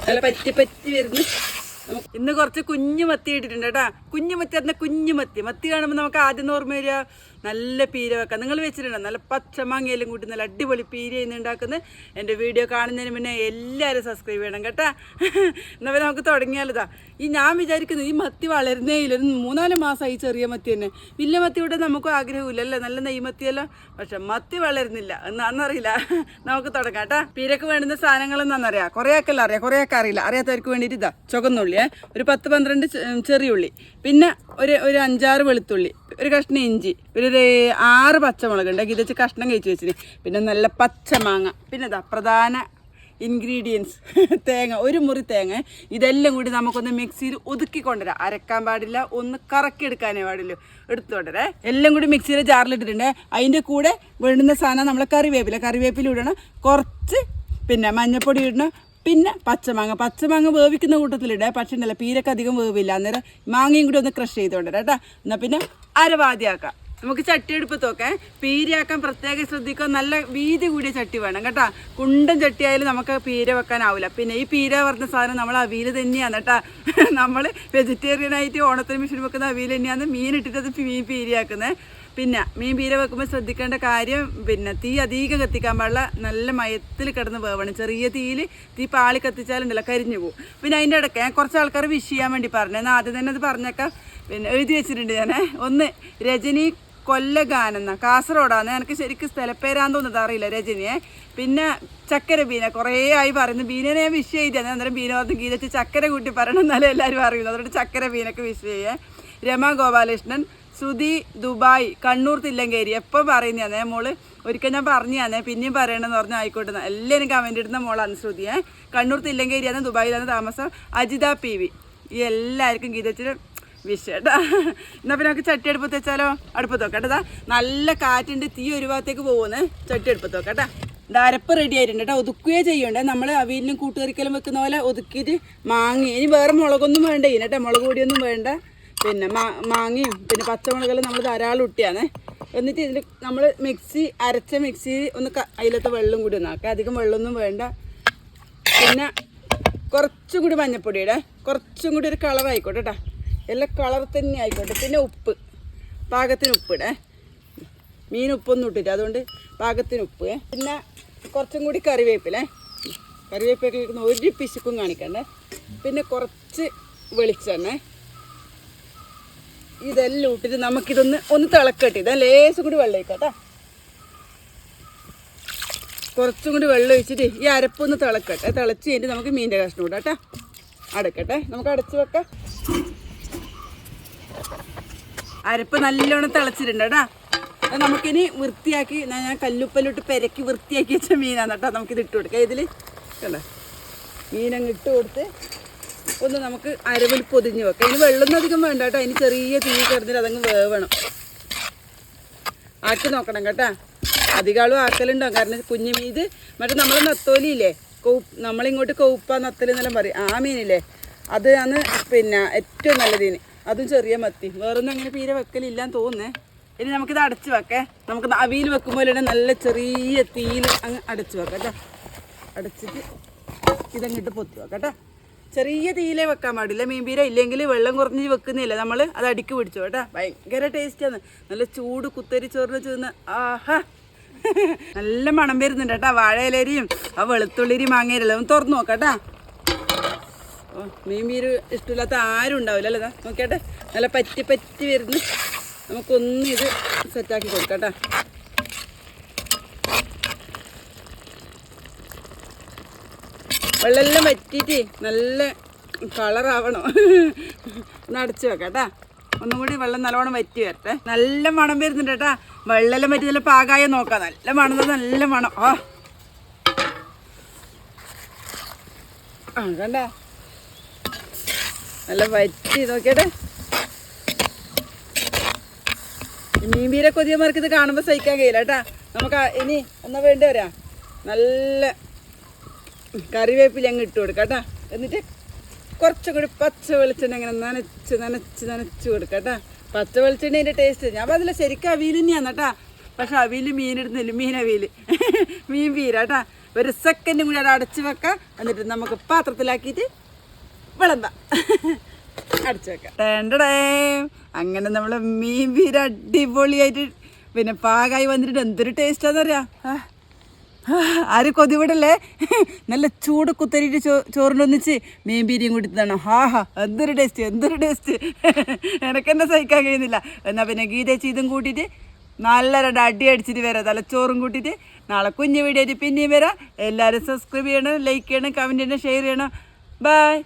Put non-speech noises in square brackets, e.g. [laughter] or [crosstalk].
നല്ല പറ്റി പറ്റി വരുന്നു. ഇന്ന് കുറച്ച് കുഞ്ഞു മത്തി ഇട്ടിട്ടുണ്ട് കേട്ടാ. കുഞ്ഞു മത്തി പറഞ്ഞ കുഞ്ഞു മത്തി. മത്തി കാണുമ്പോൾ നമുക്ക് ആദ്യം ഓർമ്മ വരിക. നല്ല പീര വെക്കാം. നിങ്ങൾ വെച്ചിട്ടുണ്ടോ? നല്ല പച്ചമാങ്ങയിലും കൂട്ടി നല്ല അടിപൊളി പീര ഇന്ന് ഉണ്ടാക്കുന്നത്. എന്റെ വീഡിയോ കാണുന്നതിന് മുന്നേ എല്ലാവരും സബ്സ്ക്രൈബ് ചെയ്യണം കേട്ടാ. എന്നാൽ നമുക്ക് തുടങ്ങിയാലതാ ഈ ഞാൻ വിചാരിക്കുന്നത് ഈ മത്തി വളരുന്നേ ഇല്ല. മൂന്നാൽ മാസമായി ചെറിയ മത്തി തന്നെ. വലിയ മത്തി ഇവിടെ നമുക്ക് ആഗ്രഹമില്ലല്ലേ. നല്ല നെയ്മത്തിയല്ലോ പക്ഷെ മത്തി വളരുന്നില്ല. എന്നാന്നറിയില്ല. നമുക്ക് തുടങ്ങാം കേട്ടാ. പീരക്ക് വേണ്ടുന്ന സാധനങ്ങൾ എന്താണെന്നറിയാം കുറേ ഒക്കെ അറിയാം. കുറേ ഒക്കെ അറിയില്ല. അറിയാത്തവർക്ക് വേണ്ടിയിട്ട് ഇതാ. ചുവന്നുള്ളിയേ ഒരു പത്ത് പന്ത്രണ്ട് ചെ- ചെറിയ ഉള്ളി. പിന്നെ ഒരു ഒരു അഞ്ചാറ് വെളുത്തുള്ളി ഒരു കഷ്ണം ഇഞ്ചി പിന്നെ ഒരു ആറ് പച്ചമുളക് ഉണ്ട്. ഇത് വെച്ച് കഷ്ണം കഴിച്ച് വെച്ചിന്. പിന്നെ നല്ല പച്ചമാങ്ങ പിന്നെ ഇതാ പ്രധാന ഇൻഗ്രീഡിയൻസ് [laughs] തേങ്ങ ഒരു മുറി തേങ്ങ. ഇതെല്ലാം കൂടി നമുക്കൊന്ന് മിക്സിയിൽ ഒതുക്കി കൊണ്ടുവരാം. അരക്കാൻ പാടില്ല ഒന്ന് കറക്കി എടുക്കാനേ പാടില്ല എടുത്തു കൊണ്ടുവരേ എല്ലാം കൂടി മിക്സിയിൽ ജാറിലിട്ടിട്ടുണ്ട്. അതിന്റെ കൂടെ വേണ്ടുന്ന സാധനം നമ്മൾ കറിവേപ്പില. കറിവേപ്പില ഇടണം. കുറച്ച് പിന്നെ മഞ്ഞപ്പൊടി ഇടണം. പിന്നെ പച്ചമാങ്ങ. പച്ചമാങ്ങ വേവിക്കുന്ന കൂട്ടത്തിലിടേ പക്ഷേ ഉണ്ടല്ലോ പീരക്ക് അധികം വേവില്ല. അന്നേരം മാങ്ങയും കൂടി ഒന്ന് ക്രഷ് ചെയ്തോണ്ടേ കേട്ടാ. എന്നാൽ പിന്നെ അരവാദിയാക്കാം. നമുക്ക് ചട്ടി എടുപ്പത്തൊക്കെ പീരയാക്കാൻ പ്രത്യേകം ശ്രദ്ധിക്കുക. നല്ല വീതി കൂടിയ ചട്ടി വേണം കേട്ടാ. കുണ്ടൻ ചട്ടിയായാലും നമുക്ക് പീര വെക്കാനാവില്ല പിന്നെ ഈ പീര പറഞ്ഞ സാധനം നമ്മൾ അവിയിൽ തന്നെയാണ് കേട്ടാ. നമ്മൾ വെജിറ്റേറിയൻ ആയിട്ട് ഓണത്തിന് മിഷൻ വെക്കുന്ന അവീൽ തന്നെയാണ്. മീൻ ഇട്ടിട്ട് അത് മീൻ പീരയാക്കുന്നത് പിന്നെ മീൻ പീര വെക്കുമ്പോൾ ശ്രദ്ധിക്കേണ്ട കാര്യം പിന്നെ തീ അധികം കത്തിക്കാൻ പാടില്ല. നല്ല മയത്തിൽ കിടന്ന് വേവണം. ചെറിയ തീയിൽ തീ പാളി കത്തിച്ചാലുണ്ടല്ലോ കരിഞ്ഞു പോകും. പിന്നെ അതിന്റെ ഇടയ്ക്ക് ഞാൻ കുറച്ച് ആൾക്കാർ വിഷ് ചെയ്യാൻ വേണ്ടി പറഞ്ഞു. എന്നാൽ ആദ്യം തന്നെ അത് പറഞ്ഞേക്കാം. പിന്നെ എഴുതി വെച്ചിട്ടുണ്ട് ഞാൻ ഒന്ന് രജനി കൊല്ലഗാനെന്ന. കാസർഗോഡാന്ന്. എനിക്ക് ശരിക്കും സ്ഥലപ്പേരാന്ന് തോന്നുന്നത് അറിയില്ല രജനിയെ. പിന്നെ ചക്കര ബീന. കുറേ ആയി പറയുന്നു. ബീനനെ ഞാൻ വിഷ് ചെയ്തത് അന്നേരം ബീന പറഞ്ഞ് ഗീതച്ച് ചക്കര കൂട്ടി പറയണം എന്നാലേ എല്ലാവരും അറിയുന്നു അതുകൊണ്ട് ചക്കര ബീനക്ക് വിഷ് ചെയ്യേ. രമ ഗോപാലകൃഷ്ണൻ സുധി ദുബായ് കണ്ണൂർ തില്ലങ്കേരി. എപ്പോൾ പറയുന്നതാണേ മോൾ ഒരിക്കൽ ഞാൻ പറഞ്ഞാന്നേ പിന്നെയും പറയണമെന്ന് പറഞ്ഞാൽ ആയിക്കോട്ടെ. എല്ലാവരും കമന്റ് ഇടുന്ന മോളാണ് ശ്രുതിയെ കണ്ണൂർ തില്ലങ്കേരിയാണ് ദുബായിലാണ് താമസം. Ajitha P V. ഈ എല്ലാവർക്കും ഗീതച്ചിട്ട് വിഷയട്ടാ. എന്നാൽ പിന്നെ നമുക്ക് ചട്ടി അടുപ്പത്ത് വെച്ചാലോ? അടുപ്പത്ത് ദാ. നല്ല കാറ്റുണ്ട്. തീ ഒരു ഭാഗത്തേക്ക് പോകുന്നത് ചട്ടി അടുപ്പത്ത് നോക്കാം അരപ്പ് റെഡി ആയിട്ടുണ്ട് കേട്ടോ ഒതുക്കുകയോ ചെയ്യണ്ടേ. നമ്മൾ അവിയലിനും കൂട്ടുകറിക്കലും വെക്കുന്ന പോലെ ഒതുക്കിയിട്ട് മാങ്ങി. ഇനി വേറെ മുളകൊന്നും വേണ്ട. കേട്ടോ മുളക് പൊടിയൊന്നും വേണ്ട. പിന്നെ മാ മാങ്ങയും പിന്നെ പച്ചമുളകെല്ലാം നമ്മൾ ധാരാളം ഇട്ടിയാണ് എന്നിട്ട് ഇതിൽ നമ്മൾ മിക്സി അരച്ച മിക്സി ഒന്ന് അതിലത്തെ വെള്ളം കൂടി ഒന്നാക്കുക അധികം വെള്ളമൊന്നും വേണ്ട. പിന്നെ കുറച്ചും കൂടി മഞ്ഞപ്പൊടിയുടെ. കുറച്ചും കൂടി ഒരു കളർ ആയിക്കോട്ടെ കേട്ടോ എല്ലാം കളർ തന്നെ ആയിക്കോട്ടെ. പിന്നെ ഉപ്പ്. പാകത്തിന് ഉപ്പിടേ മീൻ ഉപ്പൊന്നും ഇട്ടില്ല. അതുകൊണ്ട് പാകത്തിന് ഉപ്പ്. പിന്നെ കുറച്ചും കൂടി കറിവേപ്പിലേ. കറിവേപ്പില ഒരു പിശുക്കും കാണിക്കണ്ടേ. പിന്നെ കുറച്ച് വെളിച്ചെണ്ണ. ഇതെല്ലാം ഇട്ടിട്ട് നമുക്കിതൊന്ന് ഒന്ന് തിളക്കട്ടെ. ഇതാ ലേശം കൂടി വെള്ളം ഒഴിക്കാം കേട്ടോ കുറച്ചും കൂടി വെള്ളം ഒഴിച്ചിട്ട് ഈ അരപ്പൊന്ന് തിളക്കട്ടെ. തിളച്ച് കഴിഞ്ഞിട്ട് നമുക്ക് മീന്റെ കഷ്ണം ഇടാം കേട്ടോ. അടക്കട്ടെ. നമുക്ക് അടച്ചു വെക്കാം. അരപ്പ് നല്ലോണം തിളച്ചിട്ടുണ്ട് കേട്ടോ. അത് നമുക്കിനി വൃത്തിയാക്കി ഞാൻ കല്ലുപ്പലിട്ട് പെരക്കി വൃത്തിയാക്കി വെച്ച മീനാണ് കേട്ടോ നമുക്കിത് ഇട്ട് കൊടുക്കാം ഇതിൽ കണ്ടോ? മീനങ്ങ് ഇട്ട് കൊടുത്ത് ഒന്ന് നമുക്ക് അരവിൽ പൊതിഞ്ഞ് വെക്കാം. ഇനി വെള്ളം അധികം വേണ്ട കേട്ടോ. അതിന് ചെറിയ തീ കിടന്നിട്ട് അതങ്ങ് വേവണം. ആക്കി നോക്കണം കേട്ടാ. അധികാളും ആക്കലുണ്ടാവും. കാരണം കുഞ്ഞു മീത് മറ്റേ നമ്മൾ നത്തോലിയില്ലേ കൗ നമ്മളിങ്ങോട്ട് കൗപ്പ നത്തൽ എന്നെല്ലാം പറയും. ആ മീനില്ലേ? അത് ആണ് പിന്നെ ഏറ്റവും നല്ല മീൻ. അതും ചെറിയ മത്തി. വേറൊന്നും അങ്ങനെ പീരെ വെക്കലില്ല എന്ന് തോന്നുന്നേ. ഇനി നമുക്കിത് അടച്ചു വെക്കേ. നമുക്ക് അവിയിൽ വെക്കുമ്പോൾ നല്ല ചെറിയ തീയിൽ അങ്ങ് അടച്ചു വെക്കാം കേട്ടോ. അടച്ചിട്ട് ഇതങ്ങിട്ട് പൊത്തി വെക്കാം കേട്ടോ. ചെറിയ തീയിലേ വെക്കാൻ പാടില്ല. മീൻപീര ഇല്ലെങ്കിൽ വെള്ളം കുറഞ്ഞ് വെക്കുന്നില്ല നമ്മൾ അത് അടിക്ക് പിടിച്ചു കേട്ടോ. ഭയങ്കര ടേസ്റ്റാണ് നല്ല ചൂട് കുത്തരി ചോറിന് ചൂന്ന് ആഹാ. നല്ല മണം വരുന്നുണ്ട് കേട്ടോ. വാഴയിലരിയും ആ വെളുത്തുള്ളിരി മാങ്ങയിലല്ലോ. ഒന്ന് തുറന്നു നോക്കട്ടാ ഓ മീൻപീര് ഇഷ്ടമില്ലാത്ത ആരും ഉണ്ടാവില്ല അല്ലേ നോക്കിയാട്ടെ. നല്ല പറ്റി പറ്റി വരുന്നു. നമുക്കൊന്ന് ഇത് സെറ്റാക്കി കൊടുക്കാം കേട്ടോ. വെള്ളമെല്ലാം വറ്റിയിട്ട് നല്ല കളറാവണം. ഒന്ന് അടച്ചു വെക്കാം കേട്ടാ. ഒന്നും കൂടി വെള്ളം നല്ലോണം വറ്റി വരട്ടെ. നല്ല മണം വരുന്നുണ്ട് കേട്ടാ. വെള്ളമെല്ലാം വറ്റി നല്ല പാകായ നോക്കാം. നല്ല മണം നല്ല മണം. ആ. കണ്ട. നല്ല വറ്റി നോക്കിയട്ടെ. ഈ മീൻപീര കൊതിയന്മാർക്ക് ഇത് കാണുമ്പോൾ സഹിക്കാൻ കഴിയില്ല കേട്ടാ. നമുക്ക് ഇനി എന്നാ വേണ്ടി വരാ? നല്ല കറിവേപ്പില അങ്ങ് ഇട്ട് കൊടുക്കാം കേട്ടാ. എന്നിട്ട് കുറച്ചും കൂടി പച്ച വെളിച്ചെണ്ണ ഇങ്ങനെ നനച്ച് നനച്ച് നനച്ച് കൊടുക്കാം കേട്ടാ. പച്ച വെളിച്ചെണ്ണേന്റെ ടേസ്റ്റ് ഞാൻ അതിൽ ശരിക്കും അവിയൽ തന്നെയാണ് കേട്ടാ. പക്ഷെ അവിയൽ മീൻ ഇടുന്നില്ല മീൻ അവിയൽ മീൻ പീര കേട്ടാ. ഒരു സെക്കൻഡും കൂടി അവിടെ അടച്ച് വെക്കാം. എന്നിട്ട് നമുക്ക് പാത്രത്തിലാക്കിയിട്ട് വിളമ്പാം. അടച്ചു വെക്കാം. ടേണ്ടടേ അങ്ങനെ നമ്മൾ മീൻ പീര അടിപൊളിയായിട്ട് പിന്നെ പാകായി വന്നിട്ട് എന്തൊരു ടേസ്റ്റാന്നറിയാം ആ. ആര് കൊതിവിടല്ലേ? നല്ല ചൂട് കുത്തരിയിട്ട് ചോ ചോറിന്റെ ഒന്നിച്ച് മീൻ പീരിയും കൂടി ഹാ ഹാ. എന്തൊരു ടേസ്റ്റ് എന്തൊരു ടേസ്റ്റ് എനക്കെന്നെ സഹിക്കാൻ കഴിയുന്നില്ല. എന്നാൽ പിന്നെ ഗീതേച്ചി ഇതും കൂട്ടിയിട്ട് നല്ല രണ്ട് അടി അടിച്ചിട്ട് വരാം. തലച്ചോറും കൂട്ടിയിട്ട് നാളെ കുഞ്ഞു വീഡിയോ പിന്നെയും വരാം. എല്ലാവരും സബ്സ്ക്രൈബ് ചെയ്യണം ലൈക്ക് ചെയ്യണം കമന്റ് ചെയ്യണം ഷെയർ ചെയ്യണം. ബൈ